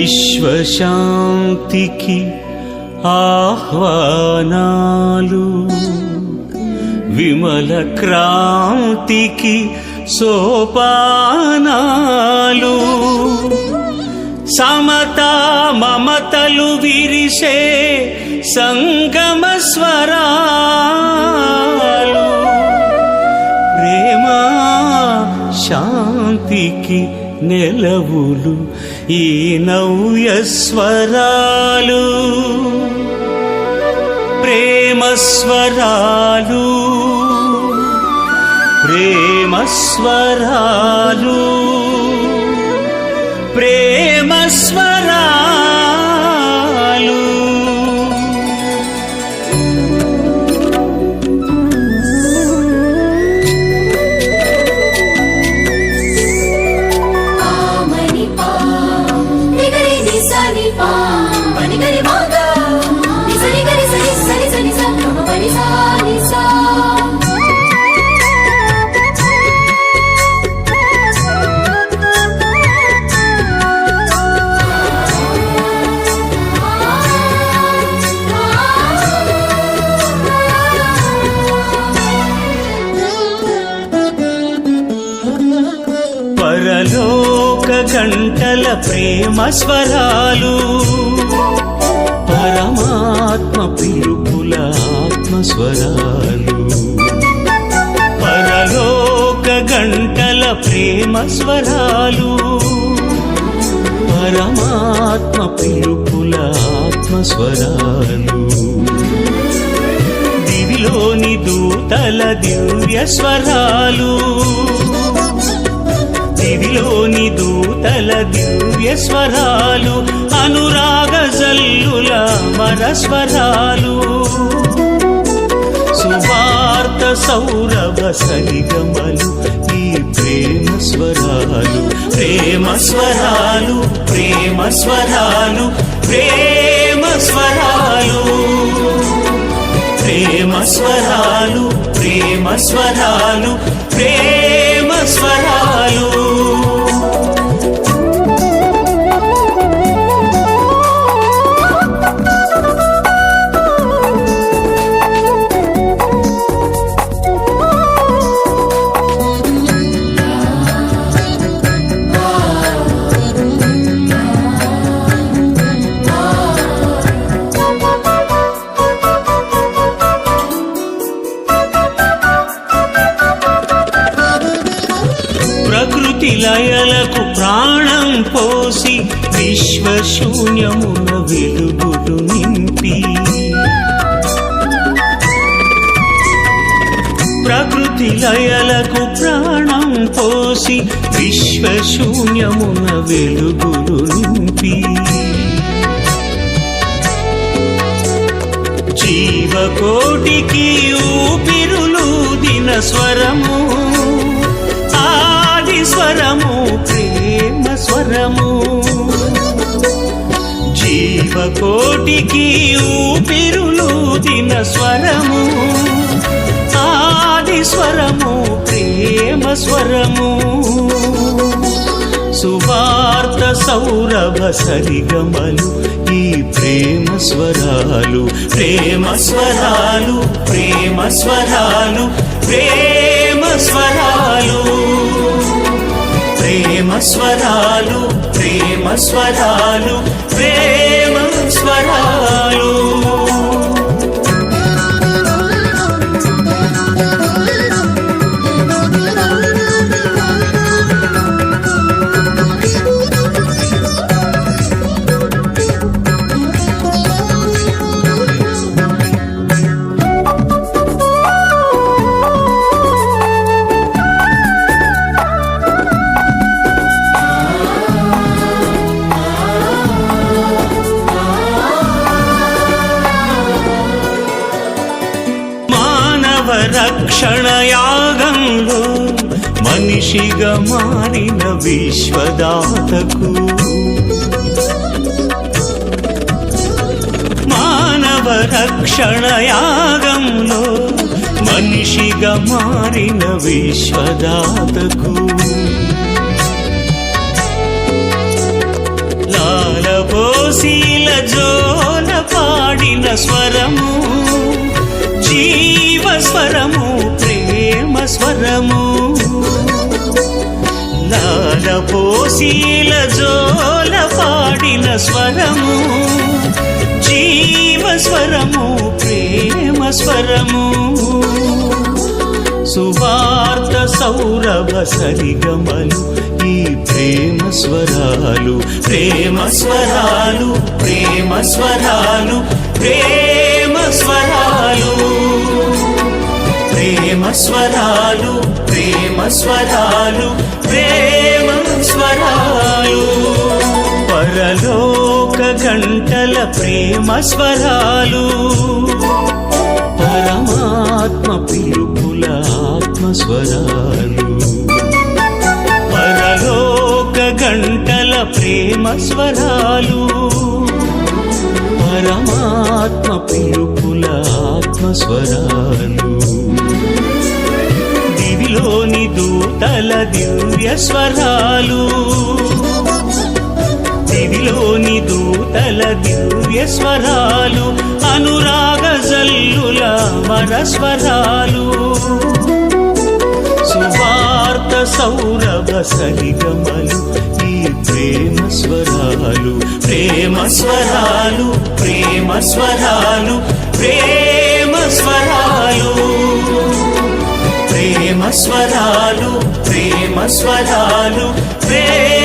విశ్వశాంతికి ఆహ్వానాలు విమల క్రాంతికి సోపానాలు సమత మమతలు విరిసే సంగమ స్వరాలు ప్రేమ శాంతికి నెలవులు ఈ నవ్యస్వరాలు ప్రేమస్వరాలు ప్రేమస్వరాలు ప్రేమస్వరాలు. పరలోక ప్రేమ స్వరాలు. పరమాత్మ పిలుపుల ఆత్మస్వరాలు పరలోక గంటల ప్రేమ స్వరాలు. పరమాత్మ పిలుపుల ఆత్మస్వరాలు దివిలోని దూతల దివ్య స్వరాలు. దివిలోని దూ దివ్య స్వరాలు అనురాగ జల్లుల మరస్వరాలు. సువార్త సౌరభ సరిగమలు ఈ ప్రేమ స్వరాలు ప్రేమ స్వరాలు ప్రేమ స్వరాలు ప్రేమ స్వరాలు. ప్రేమ స్వరాలు ప్రేమ స్వరాలు ప్రేమ స్వరాలు. లయలకు ప్రాణం పోసి విశ్వశూన్యమున వెలుగులు నింపి. ప్రకృతి లయలకు ప్రాణం పోసి విశ్వశూన్యమున వెలుగుడు నింపి. జీవకోటికి ఊపిరులు దిన స్వరము స్వరము ప్రేమ స్వరము. జీవకోటికి ఊపిరులు దిన స్వరము. ఆది స్వరము ప్రేమ స్వరము. సువార్త సౌరభ సరిగమలు ఈ ప్రేమ స్వరాలు ప్రేమ స్వరాలు ప్రేమ స్వరాలు ప్రేమ స్వరాలు. ప్రేమ స్వరాలు ప్రేమ స్వరాలు ప్రేమ స్వరాలు. రక్షణయాగంలో మనిషిగా మారిన విశ్వదాతకు. మానవ రక్షణయాగంలో మనిషిగా మారిన విశ్వదాతకు. లాలపోసీల జోల పాడిన స్వరము స్వరము ప్రేమ స్వరము. లాల పోసీల జోల పాడిన స్వరము. జీవ స్వరము ప్రేమ స్వరము. సువార్త సౌరభ సరిగమలు ఈ ప్రేమ స్వరాలు ప్రేమ స్వరాలు ప్రేమ స్వరాలు ప్రేమ స్వరాలు. ప్రేమ స్వరాలు ప్రేమ స్వరాలు ప్రేమ స్వరాలు పరలోక గంటల ప్రేమ స్వరాలు పరమాత్మ పిలుపుల ఆత్మస్వరాలు. పరలోక గంటల ప్రేమ స్వరాలు పరమాత్మ పిలుపుల ఆత్మస్వరాలు. దివిలోని దూతల దివ్య స్వరాలు. దివిలోని దూతల దివ్య స్వరాలు అనురాగ జల్లుల మరస్వరాలు సువార్త సౌరభ సరిగమలు ఈ ప్రేమ స్వరాలు ప్రేమ స్వరాలు ప్రేమ స్వరాలు ప్రేమ స్వరాలు ప్రేమ స్వరాలు ప్రేమ